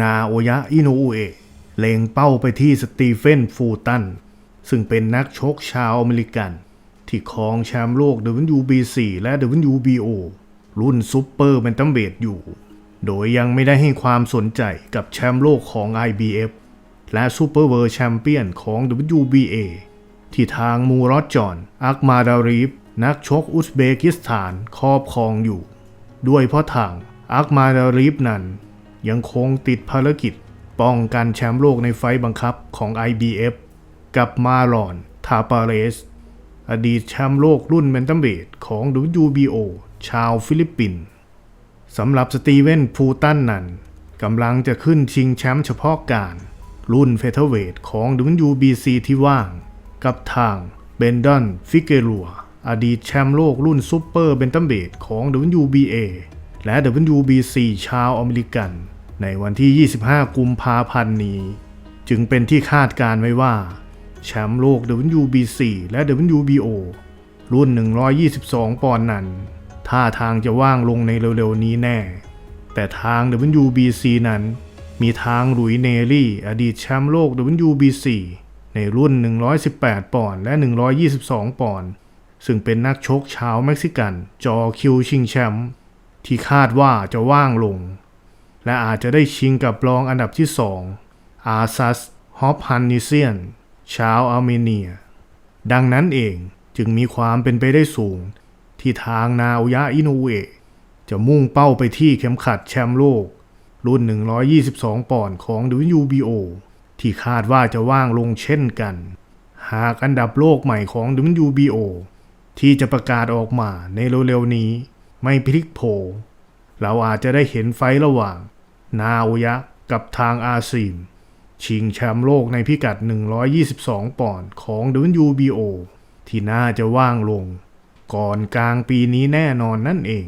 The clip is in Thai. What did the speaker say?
นาโอยะอินอุเอะเล็งเป้าไปที่สตีเฟนฟูตัน ซึ่งเป็นนักชกชาวอเมริกัน ที่ครองแชมป์โลก WBC และ WBO รุ่นซูเปอร์แบนตัมเบดอยู่ โดยยังไม่ได้ให้ความสนใจกับแชมป์โลกของ IBF และซูเปอร์เวิร์แชมเปี้ยนของ WBA ที่ทางมูรอดจอนอักมาดารีฟนักชกอุซเบกิสถานครอบครองอยู่ ด้วยเพราะทางอักมาดารีฟนั้น ยังคงติดภารกิจ ป้องกันแชมป์โลกในไฟต์บังคับของ IBF กับมาลอน ทาปาเรส อดีตแชมป์โลกรุ่นแบนตัมเบดของ WBO ชาวฟิลิปปินส์สำหรับสตีเวนพูตันนั้นกำลังจะขึ้นชิงแชมป์เฉพาะการ รุ่นเฟเธอร์เวทของ WBC ที่ว่าง กับทางเบนดอนฟิเกรัวอดีตแชมป์โลกรุ่นซูเปอร์เบนตัมเบดของ WBA และ WBC ชาวอเมริกัน ในวันที่ 25 กุมภาพันธ์นี้ จึงเป็นที่คาดการไว้ว่า แชมป์โลก WBC และ WBO รุ่น 122 ปอนด์นั้น ท่าทางจะว่างลงในเร็วๆนี้แน่ แต่ทาง WBC นั้น มีทางหลุยเนลลี่ อดีตแชมป์โลก WBC ในรุ่น 118 ปอนด์และ 122 ปอนด์ซึ่งเป็นนักชกชาวเม็กซิกัน จอคิวชิงแชมป์ที่คาดว่าจะว่างลง และอาจจะได้ชิงกับรองอันดับที่ 2 อาซัสฮอปฮันนิเซียน ชาวอาร์เมเนีย ดังนั้นเองจึงมีความเป็นไปได้สูง ที่ทางนาโอยะอิโนเอะจะมุ่งเป้าไปที่เข็มขัดแชมป์โลก รุ่น 122 ปอนด์ของ WBO ที่คาดว่าจะว่างลงเช่นกัน หากอันดับโลกใหม่ของ WBO ที่จะประกาศออกมาในเร็วๆนี้ ไม่พลิกโผ เราอาจจะได้เห็นไฟระหว่าง นาโอยะกับทางอาซีม ชิงแชมป์โลกในพิกัด 122 ปอนด์ของ WBO ที่น่าจะว่างลง ก่อนกลางปีนี้แน่นอนนั่นเอง